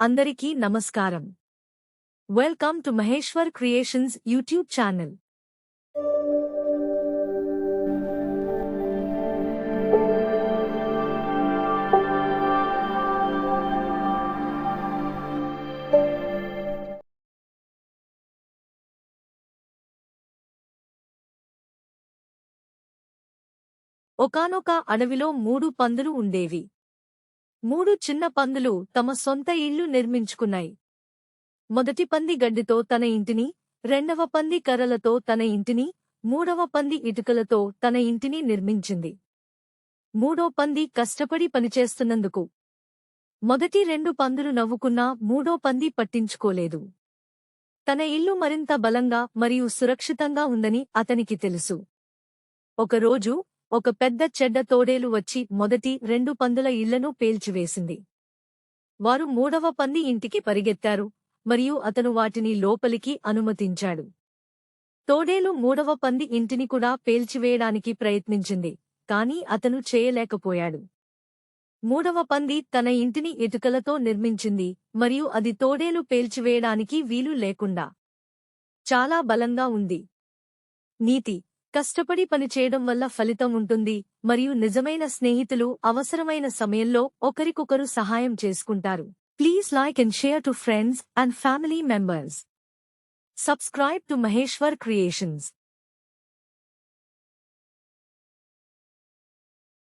అందరికీ నమస్కారం. Welcome to Maheshwar creations YouTube channel ఒకానొక అడవిలో మూడు పందులు ఉండేవి. మూడు చిన్న పందులు తమ సొంత ఇళ్ళు నిర్మించుకున్నాయి. మొదటి పంది గడ్డితో తన ఇంటిని రెండవ పంది కర్రలతో తన ఇంటిని మూడవ పంది ఇటుకలతో తన ఇంటిని నిర్మించింది. మూడో పంది కష్టపడి పనిచేస్తున్నందుకు. మొదటి రెండు పందులు నవ్వుకున్నా మూడో పంది పట్టించుకోలేదు. తన ఇల్లు మరింత బలంగా మరియు సురక్షితంగా ఉందని అతనికి తెలుసు. ఒకరోజు ఒక పెద్ద చెడ్డ తోడేలు వచ్చి మొదటి రెండు పందుల ఇళ్ళను పేల్చివేసింది. వారు మూడవ పంది ఇంటికి పరిగెత్తారు మరియు అతను వాటిని లోపలికి అనుమతించాడు. తోడేలు మూడవ పంది ఇంటిని కూడా పేల్చివేయడానికి ప్రయత్నించింది కాని అతను చేయలేకపోయాడు. మూడవ పంది తన ఇంటిని ఇటుకలతో నిర్మించింది మరియు అది తోడేలు పేల్చివేయడానికి వీలు లేకుండా చాలా బలంగా ఉంది. నీతి కష్టపడి పనిచేయడం వల్ల ఫలితం ఉంటుంది. మరియు నిజమైన స్నేహితులు అవసరమైన సమయంలో ఒకరికొకరు సహాయం చేసుకుంటారు. Please like and share to friends and family members. Subscribe to Maheshwar creations.